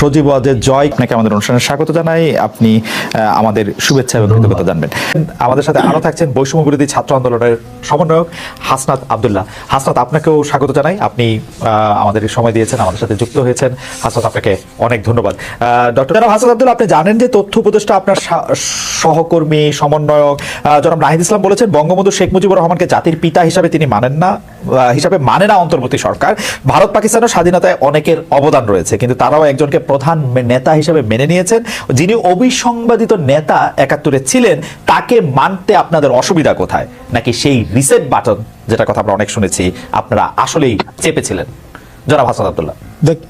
সজীব ওয়াজের জয়। আপনাকে আমাদের অনুষ্ঠানে স্বাগত জানাই। আপনি আমাদের শুভেচ্ছা এবং কৃতজ্ঞতা জানবেন। আমাদের সাথে আরও থাকছেন বৈষম্য বিরোধী ছাত্র আন্দোলনের সমন্বয়ক হাসনাত আব্দুল্লাহ। হাসনাত, আপনাকেও স্বাগত জানাই। আপনি আমাদের সময় দিয়েছেন, আমাদের সাথে যুক্ত হয়েছেন। হাসনাত, আপনাকে অনেক ধন্যবাদ। ডক্টর হাসনাত আব্দুল্লাহ, আপনি জানেন যে তথ্য উপদেষ্টা আপনার সহকর্মী, সমন্বয়ক জনাব নাহিদ ইসলাম বলেছেন, বঙ্গবন্ধু শেখ মুজিবুর রহমানকে জাতির পিতা হিসাবে তিনি মানেন না। হিসাবে মানে না অন্তর্বর্তী সরকার। ভারত পাকিস্তানের স্বাধীনতায় অনেকের অবদান রয়েছে, কিন্তু তারাও একজনকে প্রধান নেতা হিসেবে মেনে নিয়েছেন। যিনি অবিসংবাদিত নেতা একাত্তরে ছিলেন, তাকে মানতে আপনাদের অসুবিধা কোথায়? নাকি সেই রিসেট বাটন যেটা কথা আমরা অনেক শুনেছি, আপনারা আসলেই চেপেছিলেন? জনাব হাসান আব্দুল্লাহ। দেখ-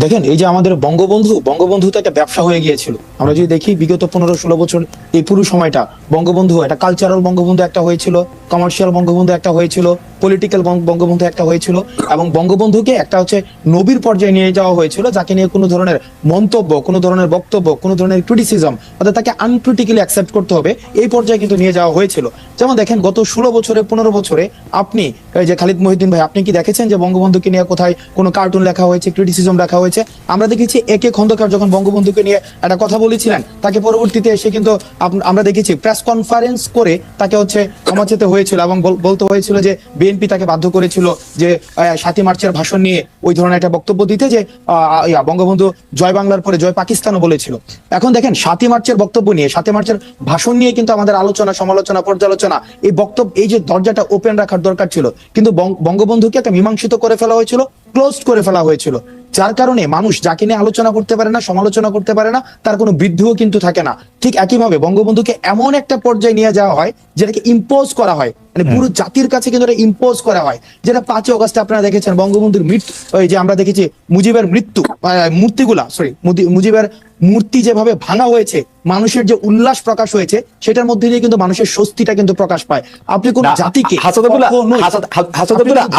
দেখেন, এই যে আমাদের বঙ্গবন্ধু বঙ্গবন্ধু তো একটা ব্যবসা হয়ে গিয়েছিল। আমরা যদি দেখি বিগত পনেরো ষোলো বছর এই পুরো সময়টা, বঙ্গবন্ধু একটা কালচারাল বঙ্গবন্ধু একটা হয়েছিল। কমার্শিয়াল বঙ্গবন্ধু একটা হয়েছিল পলিটিক্যাল বঙ্গবন্ধু একটা হয়েছিল এবং বঙ্গবন্ধুকে একটা হচ্ছে নবীর পর্যায়ে নিয়ে যাওয়া হয়েছিল, যাকে নিয়ে কোনো ধরনের মন্তব্য, কোনো ধরনের বক্তব্য, কোনো ধরনের ক্রিটিসিজম অর্থাৎ তাকে আনক্রিটিক্যালি অ্যাকসেপ্ট করতে হবে, এই পর্যায়ে কিন্তু নিয়ে যাওয়া হয়েছিল। যেমন দেখেন, গত ষোলো বছরে, পনেরো বছরে আপনি যে খালিদ মহিউদ্দিন ভাই, আপনি কি দেখেছেন যে বঙ্গবন্ধুকে নিয়ে কোথায় কোনো কার্টুন লেখা হয়েছে ক্রিটিসিজম লেখা হয়েছে? আমরা দেখেছি একে খন্দকার যখন বঙ্গবন্ধুকে নিয়ে একটা কথা বলেছিলেন, তাকে পরবর্তীতে এসে কিন্তু আমরা দেখেছি প্রেস কনফারেন্স করে তাকে হচ্ছে ক্ষমা চেতে হয়েছিল এবং বলতে হয়েছিল যে বিএনপি তাকে বাধ্য করেছিল যে সাতই মার্চের ভাষণ নিয়ে ওই ধরনের একটা বক্তব্য দিতে যে বঙ্গবন্ধু জয় বাংলার পরে জয় পাকিস্তানও বলেছিল। এখন দেখেন, সাতই মার্চের বক্তব্য নিয়ে, সাতই মার্চের ভাষণ নিয়ে কিন্তু আমাদের আলোচনা, সমালোচনা, পর্যালোচনা, এই বক্তব্য, এই যে দরজাটা ওপেন রাখার দরকার ছিল, কিন্তু বঙ্গবন্ধুকে একটা মীমাংসিত করে ফেলা হয়েছিল ক্লোজ করে ফেলা হয়েছিল। যার কারণে মানুষ যাকে নিয়ে আলোচনা করতে পারে না, সমালোচনা করতে পারে না, তার কোনো বৃদ্ধিও কিন্তু থাকে না। ঠিক একইভাবে বঙ্গবন্ধুকে এমন একটা পর্যায়ে নিয়ে যাওয়া হয়, যেটাকে ইম্পোজ করা হয়। মানে পুরো জাতির কাছে কিন্তু এটা ইম্পোজ করা হয়। যেটা পাঁচই অগস্টে আপনারা দেখেছেন বঙ্গবন্ধুর মৃত্যু ওই যে আমরা দেখেছি মুজিবের মৃত্যু মূর্তিগুলা সরি মুজিবের মূর্তি যেভাবে ভাঙা হয়েছে মানুষের যে উল্লাস প্রকাশ হয়েছে সেটার মধ্যে দিয়ে কিন্তু মানুষের স্বস্তিটা কিন্তু প্রকাশ পায়। আপনি কোন জাতিকে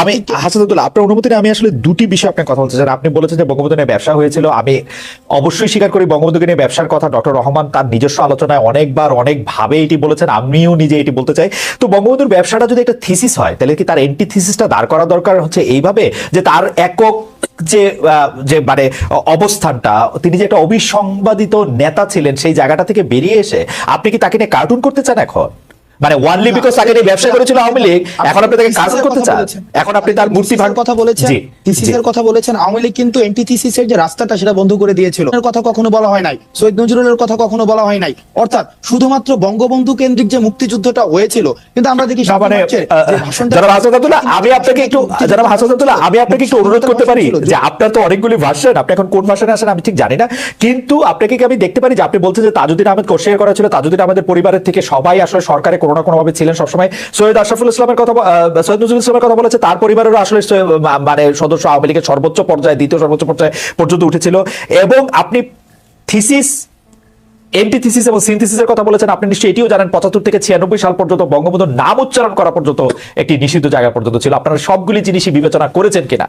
আমি হাসাদুল্লাহ আপনার অনুমতি আমি আসলে দুটি বিষয়ে আপনার কথা বলতে চাই। আপনি বলেছেন যে বঙ্গবন্ধু নিয়ে ব্যবসা হয়েছিল। আমি অবশ্যই স্বীকার করি বঙ্গবন্ধুকে নিয়ে ব্যবসার কথা ডক্টর রহমান তার নিজস্ব আলোচনায় অনেকবার অনেক ভাবে এটি বলেছেন। আমিও নিজে এটি বলতে চাই। তো বঙ্গবন্ধুর ব্যবসাটা যদি একটা থিসিস হয়, তাহলে কি তার এন্টি থিসিসটা দাঁড় করা দরকার হচ্ছে এইভাবে? যে তার একক যে যে মানে অবস্থানটা, তিনি যে একটা অবিসংবাদিত নেতা ছিলেন সেই জায়গাটা থেকে বেরিয়ে এসে, আপনি কি তাকে নিয়ে কার্টুন করতে চান এখন? মানে ওয়ানলি বিকজ তাকে নিয়ে ব্যবসা করেছিল আওয়ামী লীগ এখন আপনি তাকে কার্টুন করতে চান। এখন আপনি তার মূর্তি ভাগ কথা বলেছেন। থিসিসের। কথা বলেছেন। আওয়ামী লীগ কিন্তু এন্টি থিসিসের যে রাস্তাটা সেটা বন্ধ করে দিয়েছিল। এর কথা কখনো বলা হয় নাই। সৈয়দ নজরুলের কথা কখনো বলা হয় নাই। অর্থাৎ শুধুমাত্র বঙ্গবন্ধু কেন্দ্রিক যে মুক্তিযুদ্ধটা হয়েছিল কিন্তু আমরা দেখি যে জনাব হাসান আব্দুল্লাহ আমি আপনাকে একটু হাসান আব্দুল্লাহ আমি আপনাকে একটু অনুরোধ করতে পারি যে আপনার তো অনেকগুলি ভার্সন আপনি এখন কোন ভার্সনে আছেন আমি ঠিক জানি না কিন্তু আপনাকে কি আমি দেখতে পারি যে আপনি বলছেন যে তাজুদ্দিন আহমেদ কোর্সিয়ার করা ছিল তাজুদ্দিন আমাদের পরিবারের থেকে সবাই আসলে সরকারে কোনো না কোনো ভাবে ছিলেন সবসময়। সৈয়দ আশরাফুল ইসলামের কথা সৈয়দ নজরুল ইসলামের কথা বলেছে তার পরিবারেরও আসলে মানে সদস্য আওয়ামী লীগের সর্বোচ্চ পর্যায়ে, দ্বিতীয় সর্বোচ্চ পর্যায়ে পর্যন্ত উঠেছিল। এবং আপনি থিসিস এবং সিনথিসিসের কথা বলেছেন, আপনি নিশ্চয়ই এটিও জানেন, পঁচাত্তর থেকে ছিয়ানব্বই সাল পর্যন্ত বঙ্গবন্ধুর নাম উচ্চারণ করা পর্যন্ত একটি নিষিদ্ধ জায়গা পর্যন্ত ছিল। আপনারা সবগুলি জিনিসই বিবেচনা করেছেন কিনা?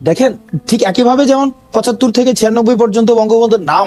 দেখেন, ঠিক একইভাবে যেমন পঁচাত্তর থেকে ছিয়ানব্বই পর্যন্ত বঙ্গবন্ধুর নাম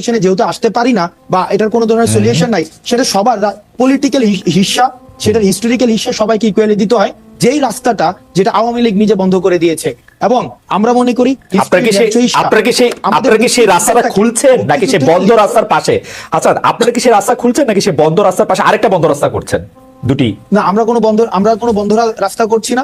যেহেতু আসতে পারি না বা এটার কোনো ধরনের সলিউশন নাই সেটা সবার পলিটিক্যাল হিসা সেটার হিস্টোরিক্যাল হিসা সবাইকে ইকুয়ালি দিতে হয়। যেই রাস্তাটা যেটা আওয়ামী লীগ নিজে বন্ধ করে দিয়েছে। এবং আমরা মনে করি আপনার কি সেই আপনার কি রাস্তাটা খুলছেন নাকি সেই বন্ধ রাস্তার পাশে? আচ্ছা আপনারা কি সেই রাস্তা খুলছেন নাকি সেই বন্ধ রাস্তার পাশে আরেকটা বন্ধ রাস্তা করছেন? দুটি। না আমরা কোনো বন্ধ আমরা কোনো বন্ধ রাস্তা করছি না।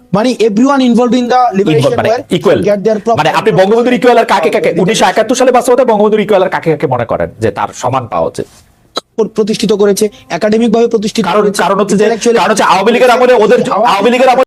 মানে everyone involved in the liberation মানে ইকুয়াল মানে আপনি বঙ্গবন্ধুর ইকুয়াল আর কাকে কাকে উনিশশো একাত্তর সালে বাস্তবতা বঙ্গবন্ধুর ইকুয়াল আর কাকে কাকে মনে করেন যে তার সমান পাওয়া উচিত? প্রতিষ্ঠিত করেছে একাডেমিক ভাবে প্রতিষ্ঠিত কারণ কারণ হচ্ছে যে কারণ হচ্ছে আওয়ামী লীগের আমলে ওদের আওয়ামী লীগের আমলে